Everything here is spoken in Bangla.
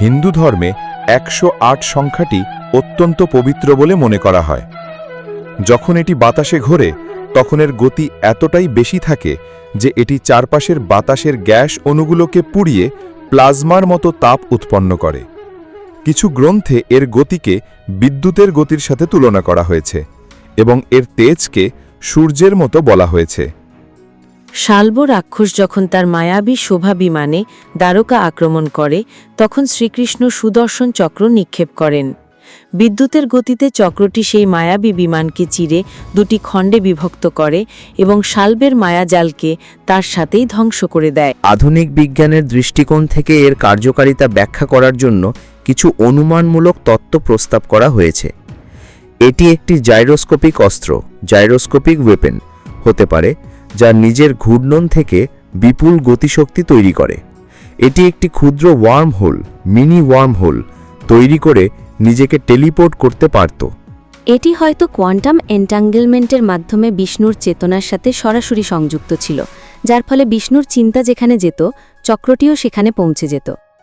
হিন্দু ধর্মে একশো আট সংখ্যাটি অত্যন্ত পবিত্র বলে মনে করা হয়। যখন এটি বাতাসে ঘোরে, তখন এর গতি এতটাই বেশি থাকে যে এটি চারপাশের বাতাসের গ্যাস অণুগুলোকে পুড়িয়ে প্লাজমার মতো তাপ উৎপন্ন করে। কিছু গ্রন্থে এর গতিকে বিদ্যুতের গতির সাথে তুলনা করা হয়েছে এবং এর তেজকে সূর্যের মতো বলা হয়েছে। শাল্ব রাক্ষস যখন তার মায়াবী শোভা বিমানে দ্বারকা আক্রমণ করে, তখন শ্রীকৃষ্ণ সুদর্শন চক্র নিক্ষেপ করেন। বিদ্যুতের গতিতে চক্রটি সেই মায়াবী বিমানকে চিরে দুটি খণ্ডে বিভক্ত করে এবং শাল্বের মায়াজালকে তার সাথেই ধ্বংস করে দেয়। আধুনিক বিজ্ঞানের দৃষ্টিকোণ থেকে এর কার্যকারিতা ব্যাখ্যা করার জন্য কিছু অনুমানমূলক তত্ত্ব প্রস্তাব করা হয়েছে। এটি একটি জাইরোস্কোপিক অস্ত্র, জাইরোস্কোপিক ওয়েপেন, হতে পারে যা নিজের ঘূর্ণন থেকে বিপুল গতিশক্তি তৈরি করে। এটি একটি ক্ষুদ্র wormhole mini wormhole তৈরি করে নিজেকে টেলিপোর্ট করতে পারত। এটি হয়তো কোয়ান্টাম এন্টাঙ্গেলমেন্টের মাধ্যমে বিষ্ণুর চেতনার সাথে সরাসরি সংযুক্ত ছিল, যার ফলে বিষ্ণুর চিন্তা যেখানে যেত, চক্রটিও সেখানে পৌঁছে যেত।